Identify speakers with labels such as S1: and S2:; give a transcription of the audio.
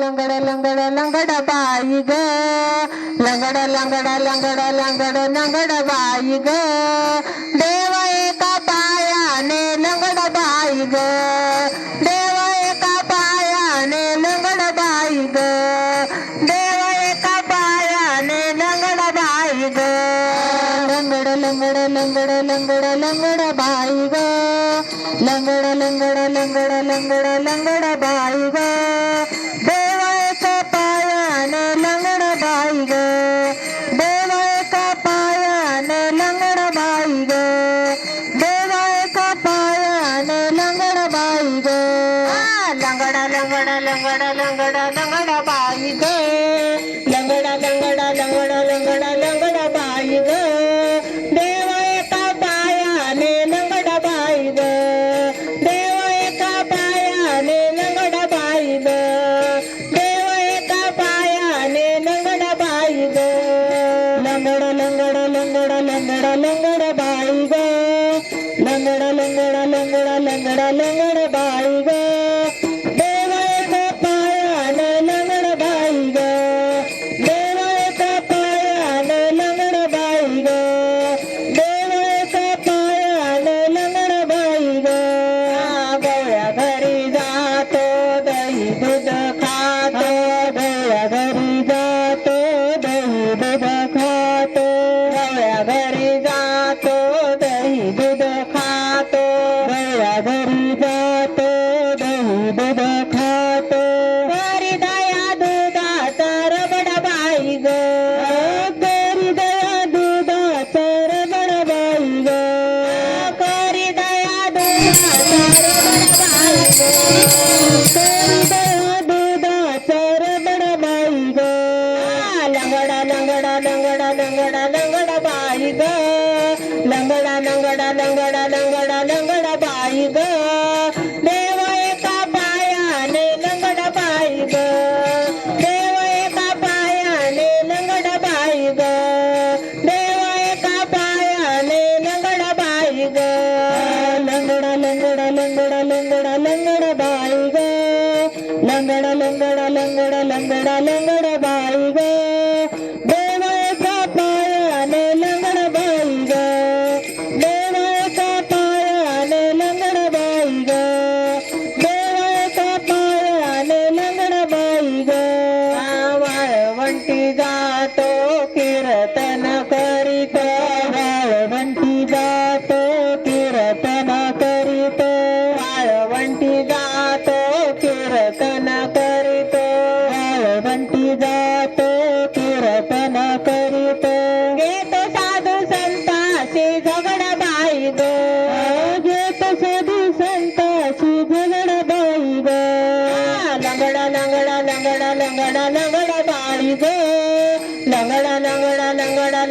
S1: लंगड लंगड लंगड बाई ग लंगड लंगड लंगड लंगड लंगड बाई ग देव एका पायाने लंगड बाई ग देव एका पायाने लंगड बाई ग देव एका पायाने लंगड बाई ग लंगड लंगड लंगड लंगड लंगड बाई ग लंगड लंगड लंगड लंगड लंगड बाई ग लंगडा लंगड लंगड लंगड लंगड बाई ग लंगडा लंगड लंगड लंगड लंगड बाई ग देव एका पायाने लंगड बाई ग देव एका पायाने लंगड बाई ग देव एका पायाने लंगड बाई ग लंगड लंगड लंगड लंगड लंगड बाई ग लंगड लंगड लंगड लंगडा लंगड बाई ग बाई ग करी दया दुधाचा रबड बाई लंगड लंगड लंगड लंगड लंगड बाई ग. देवाचा पायाने लंगड बाई ग. देवाचा पायाने लंगड बाई ग. देवाचा पायाने लंगड बाई ग. वाळवंटी जातो कीर्तन करीत. वाळवंटी जातो कीर्तन करीत. वाळवंटी जातो साधू संताशी झगड बाई ग लंगडा लंगडा लंगडा लंगडा लंगडा बाई ग लंगडा लंगडा लंगडा